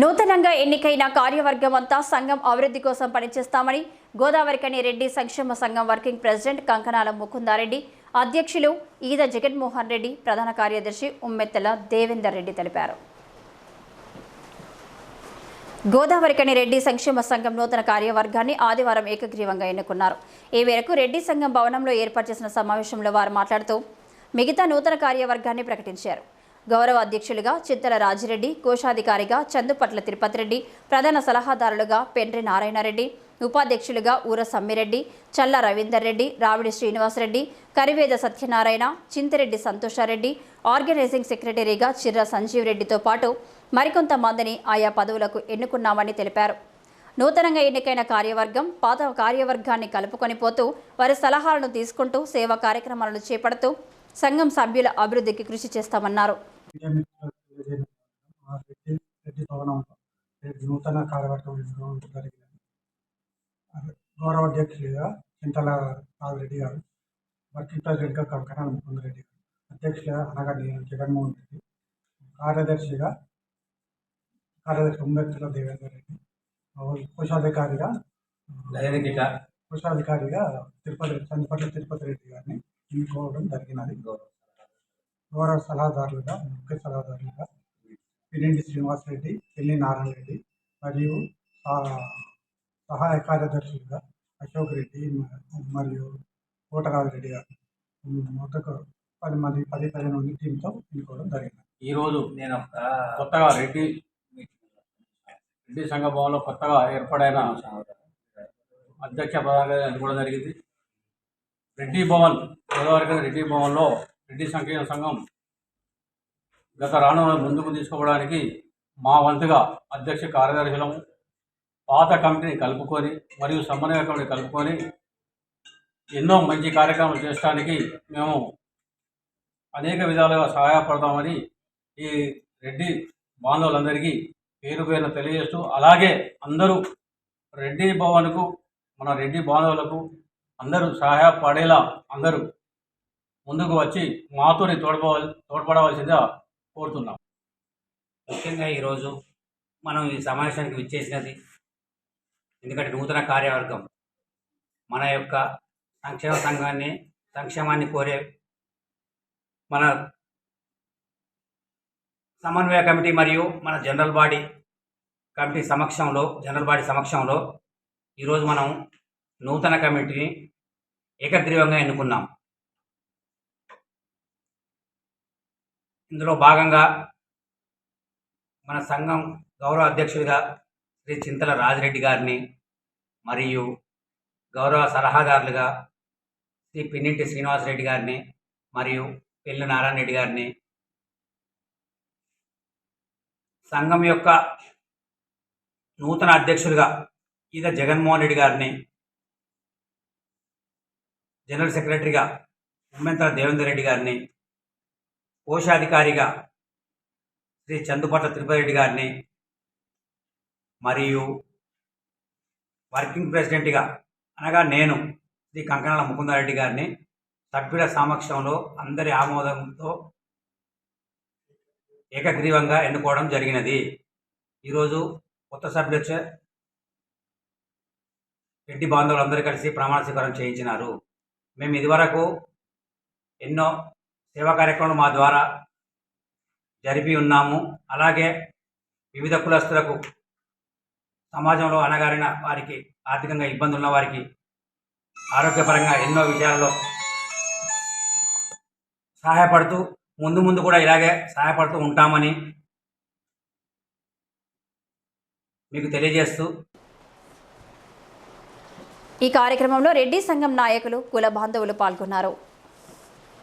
నూతనంగా ఎన్నికైన కార్యవర్గం అంతా సంఘం అభివృద్ధి కోసం పనిచేస్తామని గోదావరికని రెడ్డి సంక్షేమ సంఘం వర్కింగ్ ప్రెసిడెంట్ కంకనాల ముకుందారెడ్డి అధ్యక్షులు ఈద జగన్మోహన్ రెడ్డి ప్రధాన కార్యదర్శి ఉమ్మెత్తల దేవేందర్ రెడ్డి తెలిపారు. గోదావరికని రెడ్డి సంక్షేమ సంఘం నూతన కార్యవర్గాన్ని ఆదివారం ఏకగ్రీవంగా ఎన్నుకున్నారు. ఈ మేరకు రెడ్డి సంఘం భవనంలో ఏర్పాటు చేసిన సమావేశంలో వారు మాట్లాడుతూ మిగతా నూతన కార్యవర్గాన్ని ప్రకటించారు. గౌరవ అధ్యక్షులుగా చింతల రాజిరెడ్డి కోశాధికారిగా చందుపట్ల తిరుపతి రెడ్డి ప్రధాన సలహాదారులుగా పెండ్రి నారాయణరెడ్డి ఉపాధ్యక్షులుగా ఊర సమ్మిరెడ్డి చల్ల రవీందర్ రెడ్డి రావిడి శ్రీనివాసరెడ్డి కరివేద సత్యనారాయణ చింతిరెడ్డి సంతోషారెడ్డి ఆర్గనైజింగ్ సెక్రటరీగా చిర్ర సంజీవ్ రెడ్డితో పాటు మరికొంతమందిని ఆయా పదవులకు ఎన్నుకున్నామని తెలిపారు. నూతనంగా ఎన్నికైన కార్యవర్గం పాత కార్యవర్గాన్ని కలుపుకొని పోతూ వారి సలహాలను తీసుకుంటూ సేవా కార్యక్రమాలను చేపడుతూ సంఘం సభ్యుల అభివృద్ధికి కృషి చేస్తామన్నారు. రెడ్డి రెడ్డి భవనంలో రేపు నూతన కార్యవర్గం అదే గౌరవ అధ్యక్షులుగా చింతల రాజిరెడ్డి గారు వర్కింగ్ ప్రెసిడెంట్గా కంకణాల ముకుంద రెడ్డి గారు అధ్యక్షులుగా అనగా నేను జగన్మోహన్ రెడ్డి కార్యదర్శిగా కార్యదర్శి ఉమ్మెత్తుల దేవేందర్ రెడ్డి కోశాధికారిగా కోశాధికారిగా తిరుపతి చంద్రపట్ల తిరుపతి రెడ్డి గారిని ఎన్నుకోవడం జరిగినది. గౌరవ. సలహాదారులుగా ముఖ్య సలహాదారులుగా పినిండి శ్రీనివాసరెడ్డి పెళ్ళి నారాయణ రెడ్డి మరియు సహాయ కార్యదర్శులుగా అశోక్ రెడ్డి మరియు కోటరాజు రెడ్డి గారు మొదట పది మంది పది పదిహేను మంది టీంతో ఎన్నుకోవడం జరిగింది. ఈరోజు నేను కొత్తగా రెడ్డి రెడ్డి సంఘ భవన్లో కొత్తగా ఏర్పడైన అధ్యక్ష ప్రధానంగా ఎన్నుకోవడం జరిగింది. రెడ్డి భవన్ గోదావరి రెడ్డి భవన్లో రెడ్డి సంక్షేమ సంఘం గత రానున్న ముందుకు తీసుకోవడానికి మా వంతుగా అధ్యక్ష కార్యదర్శులము పాత కమిటీని కలుపుకొని మరియు సమన్వయ కమిటీ కలుపుకొని ఎన్నో మంచి కార్యక్రమాలు చేయడానికి మేము అనేక విధాలుగా సహాయపడతామని ఈ రెడ్డి బాంధవులందరికీ పేరు పేరున తెలియజేస్తూ అలాగే అందరూ రెడ్డి భవన్కు మన రెడ్డి బాంధవులకు అందరూ సహాయపడేలా అందరూ ముందుకు వచ్చి మాతోని తోడ్పడ తోడ్పడవలసిందిగా కోరుతున్నాం. ముఖ్యంగా ఈరోజు మనం ఈ సమావేశానికి విచ్చేసినది ఎందుకంటే నూతన కార్యవర్గం. మన యొక్క సంక్షేమ సంఘాన్ని సంక్షేమాన్ని కోరే మన సమన్వయ కమిటీ మరియు మన జనరల్ బాడీ కమిటీ సమక్షంలో జనరల్ బాడీ సమక్షంలో ఈరోజు మనం నూతన కమిటీని ఏకగ్రీవంగా ఎన్నుకున్నాం. ఇందులో భాగంగా మన సంఘం గౌరవ అధ్యక్షుడిగా శ్రీ చింతల రాజిరెడ్డి గారిని మరియు గౌరవ సలహాదారులుగా శ్రీ పిన్నింటి శ్రీనివాసరెడ్డి గారిని మరియు పెళ్ళి నారాయణ రెడ్డి గారిని. సంఘం యొక్క నూతన అధ్యక్షులుగా ఈద జగన్మోహన్ రెడ్డి గారిని జనరల్ సెక్రటరీగా ఉమ్మెంతల దేవేందర్ రెడ్డి గారిని కోశాధికారిగా శ్రీ చందుపట్ల తిరుపతిరెడ్డి గారిని మరియు వర్కింగ్ ప్రెసిడెంట్గా అనగా నేను శ్రీ కంకణాల ముకుందారెడ్డి గారిని సభ్యుల సమక్షంలో అందరి ఆమోదంతో ఏకగ్రీవంగా ఎన్నుకోవడం జరిగినది. ఈరోజు కొత్త సభ్యులు వచ్చే రెడ్డి బాంధవులందరూ కలిసి ప్రమాణ స్వీకారం చేయించినారు. మేము ఇదివరకు ఎన్నో సేవా కార్యక్రమం మా ద్వారా జరిపి ఉన్నాము. అలాగే వివిధ కులస్తులకు సమాజంలో అనగారిన వారికి ఆర్థికంగా ఇబ్బందులు ఉన్న వారికి ఆరోగ్యపరంగా ఎన్నో విషయాల్లో సహాయపడుతూ ముందు ముందు కూడా ఇలాగే సహాయపడుతూ ఉంటామని మీకు తెలియజేస్తూ ఈ కార్యక్రమంలో రెడ్డి సంఘం నాయకులు కుల బాంధవులు పాల్గొన్నారు.